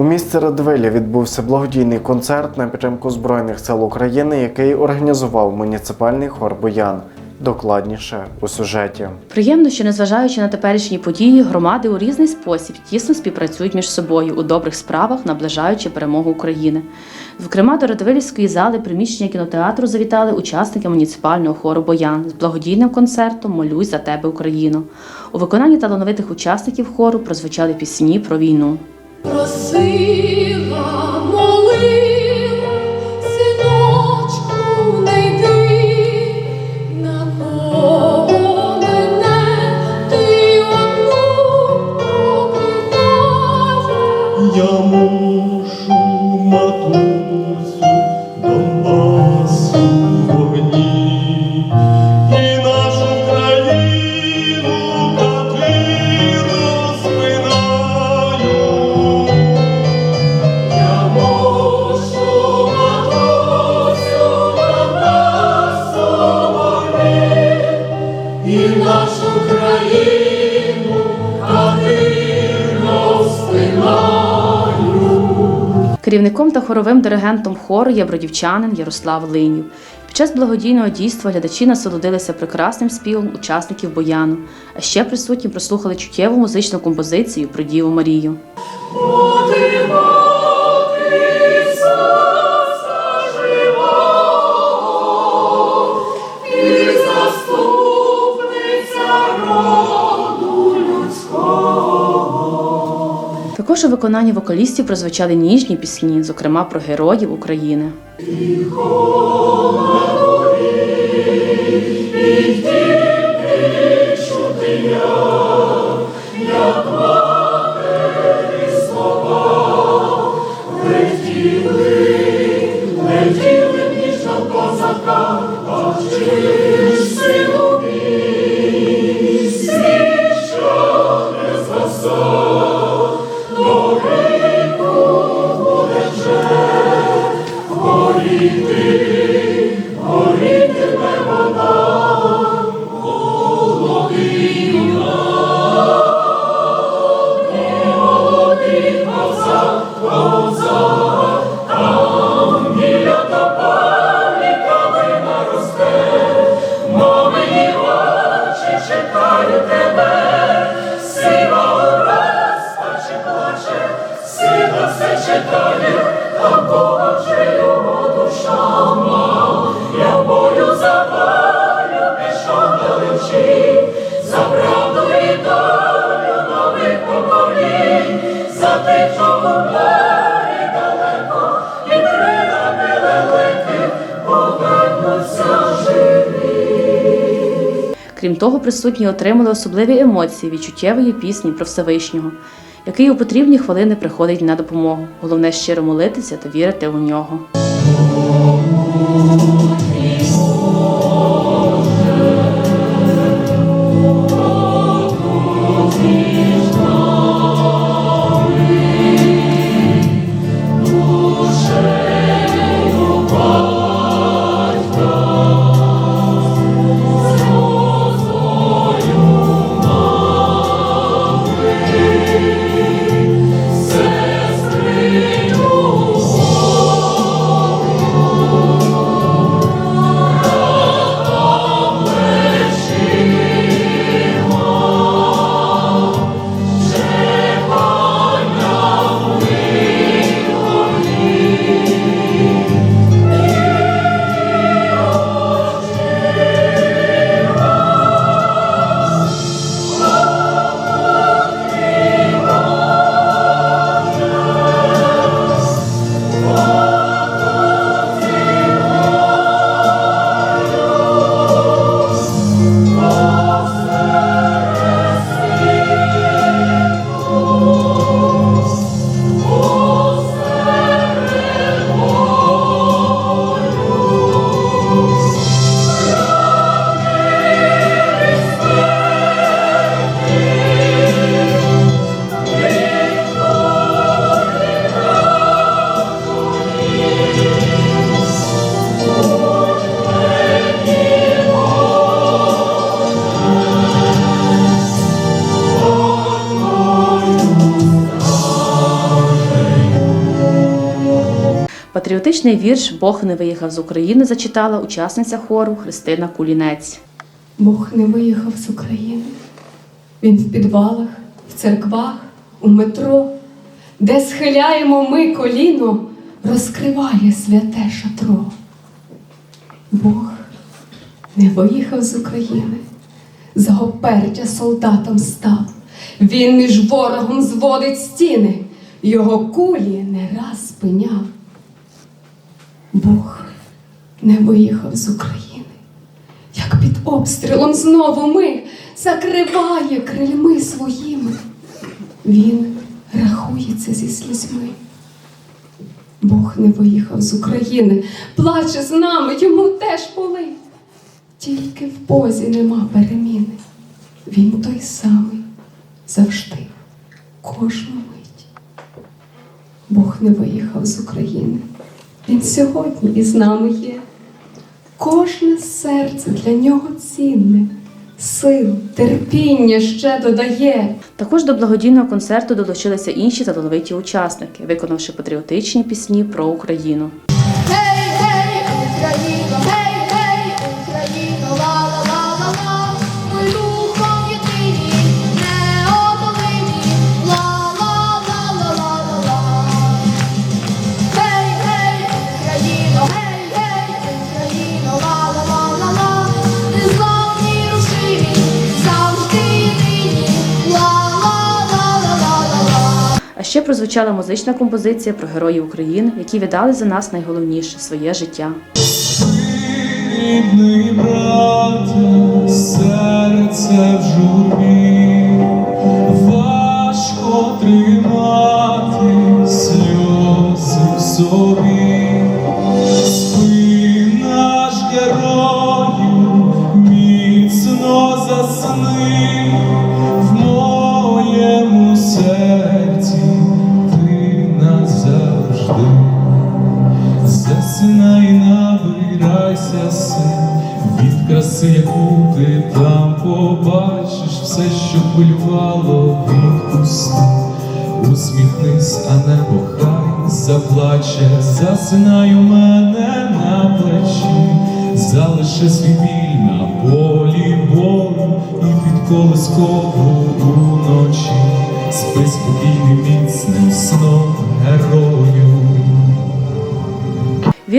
У місті Радивилі відбувся благодійний концерт на підтримку Збройних сил України, який організував муніципальний хор Боян. Докладніше у сюжеті. Приємно, що незважаючи на теперішні події, громади у різний спосіб тісно співпрацюють між собою у добрих справах, наближаючи перемогу України. Зокрема, до Радивилівської зали приміщення кінотеатру завітали учасники муніципального хору Боян з благодійним концертом Молюсь за тебе, Україно. У виконанні талановитих учасників хору прозвучали пісні про війну. Просила, Керівником та хоровим диригентом хору є бродівчанин Ярослав Линів. Під час благодійного дійства глядачі насолодилися прекрасним співом учасників бояну, а ще присутні прослухали чуттєву музичну композицію про Діву Марію. Також у виконанні вокалістів прозвучали ніжні пісні, зокрема про героїв України. За Крім того, присутні отримали особливі емоції від чуттєвої пісні про Всевишнього, який у потрібні хвилини приходить на допомогу. Головне щиро молитися та вірити у нього. Патріотичний вірш Бог не виїхав з України зачитала учасниця хору Христина Кулінець. Бог не виїхав з України. Він в підвалах, в церквах, у метро, де схиляємо ми коліно, розкриває святе шатро. Бог не виїхав з України, за опертя солдатом став. Він між ворогом зводить стіни, його кулі не раз спиняв. Бог не виїхав з України як під обстрілом знову ми закриває крильми своїми. Він рахується зі слізьми. Бог не виїхав з України, плаче з нами, йому теж болить. Тільки в позі нема переміни. Він той самий завжди, кожну мить. Бог не виїхав з України. Він сьогодні із нами є. Кожне серце для нього цінне, сил, терпіння ще додає. Також до благодійного концерту долучилися інші талановиті учасники, виконавши патріотичні пісні про Україну. Прозвучала музична композиція про героїв України, які віддали за нас найголовніше своє життя. Засинай, набирайся сил від краси, яку ти там побачиш, все, що хвилювало, відпусти. Усміхнись, а небо хай заплаче, засинай у мене на плечі, залиши свій біль на полі бою і під колискову уночі, спи спокійним міцним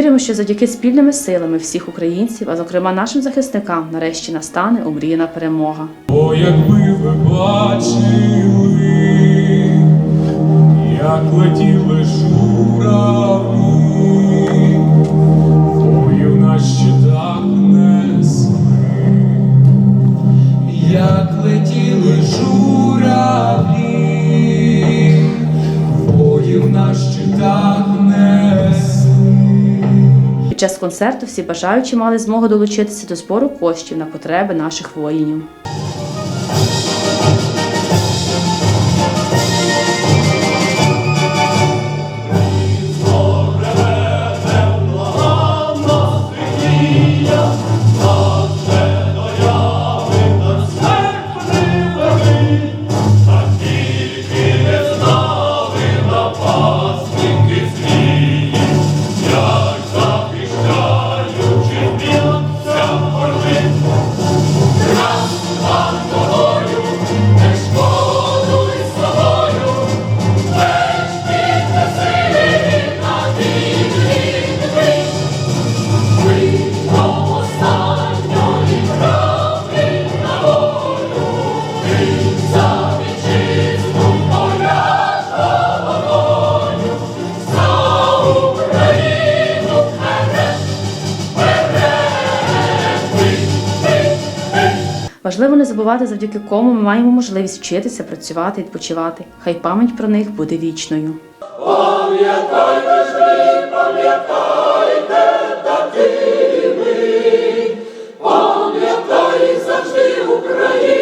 Віримо, що завдяки спільними силами всіх українців, а зокрема нашим захисникам, нарешті настане омріяна перемога. О, якби ви бачили, як летіли журавлі, бою на щитах несли, як летіли журавлі, Час концерту всі бажаючі мали змогу долучитися до збору коштів на потреби наших воїнів. Забувати, завдяки кому ми маємо можливість вчитися, працювати, відпочивати. Хай пам'ять про них буде вічною. завжди українська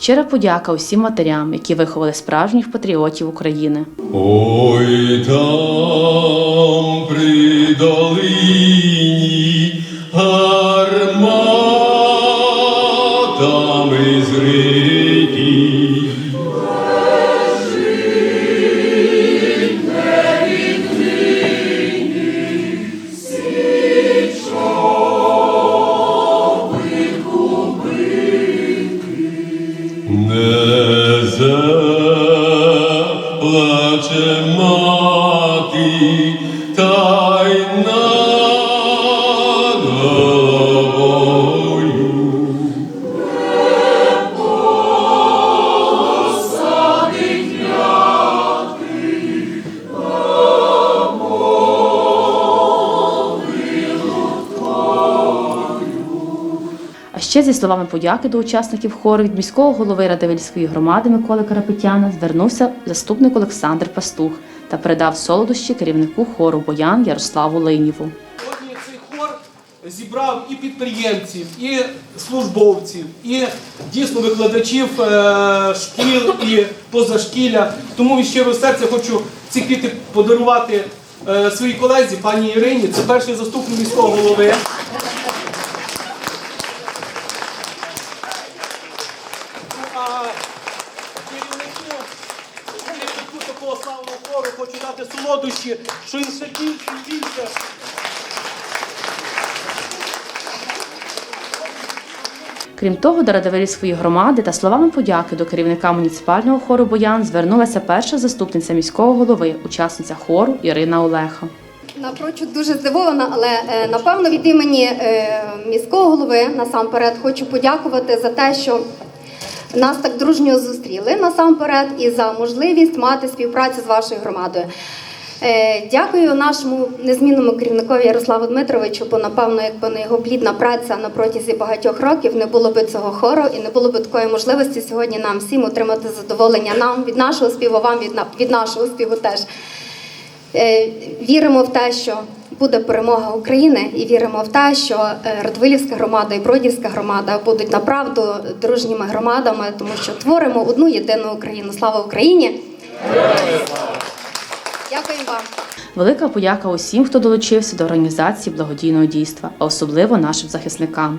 Щира подяка усім матерям, які виховали справжніх патріотів України. Ой там при долині зі словами подяки до учасників хору від міського голови Радивильської громади Миколи Карапетяна звернувся заступник Олександр Пастух та передав солодощі керівнику хору Боян Ярославу Линєву. Сьогодні цей хор зібрав і підприємців, і службовців, і дійсно викладачів е, шкіл і позашкілля. Тому від щирого серця хочу ці квіти подарувати е, своїй колезі, пані Ірині. Це перший заступник міського голови. Ну, а керівнику керівнику такого славного хору хочу дати солодощі, що він ще більше і більше. Крім того, до Радивилівської громади та словами подяки до керівника муніципального хору Боян звернулася перша заступниця міського голови, учасниця хору Ірина Олеха. Напрочуд дуже здивована, але е, напевно від імені е, міського голови насамперед хочу подякувати за те, що нас так дружньо зустріли насамперед і за можливість мати співпрацю з вашою громадою. Е, Дякую нашому незмінному керівникові Ярославу Дмитровичу, бо напевно, якби не його плідна праця на протязі багатьох років, не було би цього хору і не було би такої можливості сьогодні нам всім отримати задоволення нам від нашого співу, вам від, від нашого співу теж. Е, Віримо в те, що буде перемога України, і віримо в те, що е, Радвилівська громада і Бродівська громада будуть направду дружніми громадами, тому що творимо одну єдину Україну. Слава Україні! Дякуємо вам. Велика подяка усім, хто долучився до організації благодійного дійства, а особливо нашим захисникам.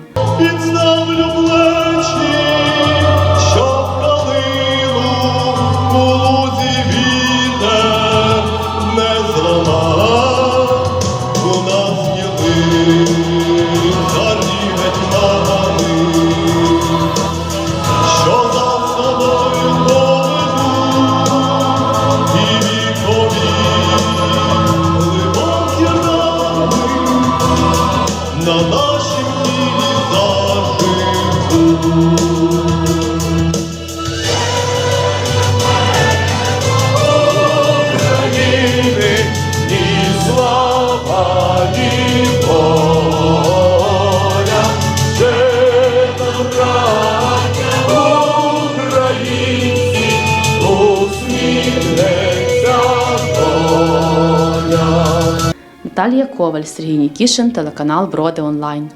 Коваль, Сергій Нікішин, телеканал Броди Онлайн.